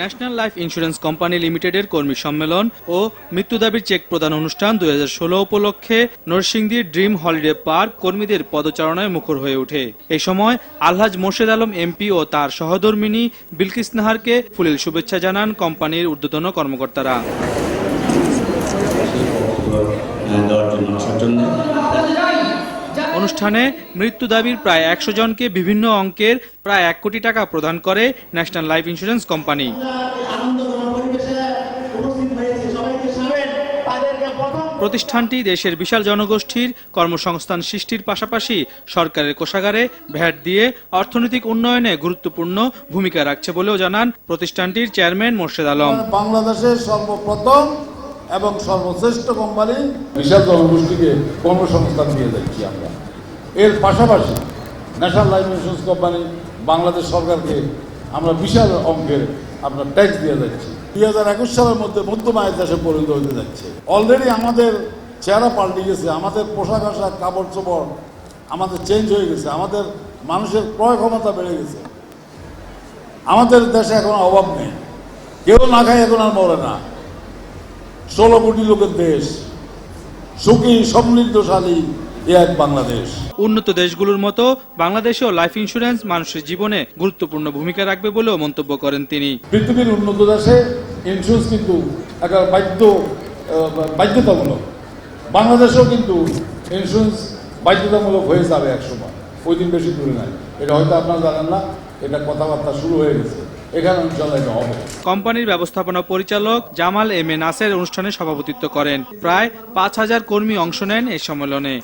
National life insurance company লিমিটেডের কর্মী সম্মেলন ও মৃত্যু দাবির চেক প্রদান অনুষ্ঠান দুই হাজার ষোলো উপলক্ষে নরসিংদীর ড্রিম হলিডে পার্ক কর্মীদের পদচারণায় মুখর হয়ে ওঠে। এই সময় আলহাজ মোর্শেদ আলম এমপি ও তার সহধর্মিনী বিলকিস নাহারকে ফুলেল শুভেচ্ছা জানান কোম্পানির ঊর্ধ্বতন কর্মকর্তারা। দেওয়ার জন্য আসার জন্য অনুষ্ঠানে মৃত্যু দাবির প্রায় একশো জনকে বিভিন্ন অঙ্কের প্রায় এক কোটি টাকা প্রদান করে ন্যাশনাল লাইফ ইন্স্যুরেন্স কোম্পানি। প্রতিষ্ঠানটি দেশের বিশাল জনগোষ্ঠীর কর্মসংস্থান সৃষ্টির পাশাপাশি সরকারের কোষাগারে ভ্যাট দিয়ে অর্থনৈতিক উন্নয়নে গুরুত্বপূর্ণ ভূমিকা রাখছে বলেও জানান প্রতিষ্ঠানটির চেয়ারম্যান মোর্শেদ আলম। বাংলাদেশের সর্বপ্রথম এবং সর্বশ্রেষ্ঠ কোম্পানি বিশাল জনগোষ্ঠীকে কর্মসংস্থান দিয়ে যাচ্ছি আমরা। এর পাশাপাশি national life insurance company Bangladesh সরকারকে আমরা বিশাল অঙ্কের আপনার ট্যাক্স দিয়ে যাচ্ছি। দুই হাজার একুশ সালের মধ্যে মধ্যম আয়ের দেশে পরিণত হতে যাচ্ছে। অলরেডি আমাদের চেহারা পাল্টে গেছে, আমাদের পোশাক আশাক, কাপড় চোপড় আমাদের চেঞ্জ হয়ে গেছে, আমাদের মানুষের ক্রয় ক্ষমতা বেড়ে গেছে। আমাদের দেশে এখন অভাব নেই। কেউ না খায় এখন আর মরে না। ষোলো কোটি লোকের দেশ। সুখী সমৃদ্ধশালী এক বাংলাদেশ। উন্নত দেশগুলোর মতো বাংলাদেশেও লাইফ ইন্স্যুরেন্স মানুষের জীবনে গুরুত্বপূর্ণ ভূমিকা রাখবে বলেও মন্তব্য করেন তিনি। পৃথিবীর উন্নত দেশে ইন্স্যুরেন্স কিন্তু একটা বাধ্য বাধ্যতামূলক। বাংলাদেশেও কিন্তু ইন্স্যুরেন্স বাধ্যতামূলক হয়ে যাবে এক সময় ওই দিন বেশি দূরে নাই। এটা হয়তো আপনারা জানেন না এটা কথাবার্তা শুরু হয়ে গেছে। এখানে ইনশাল্লাহ হবে। কোম্পানির ব্যবস্থাপনা পরিচালক জামাল এম এ নাসের অনুষ্ঠানে সভাপতিত্ব করেন। প্রায় পাঁচ হাজার কর্মী অংশ নেন এই সম্মেলনে।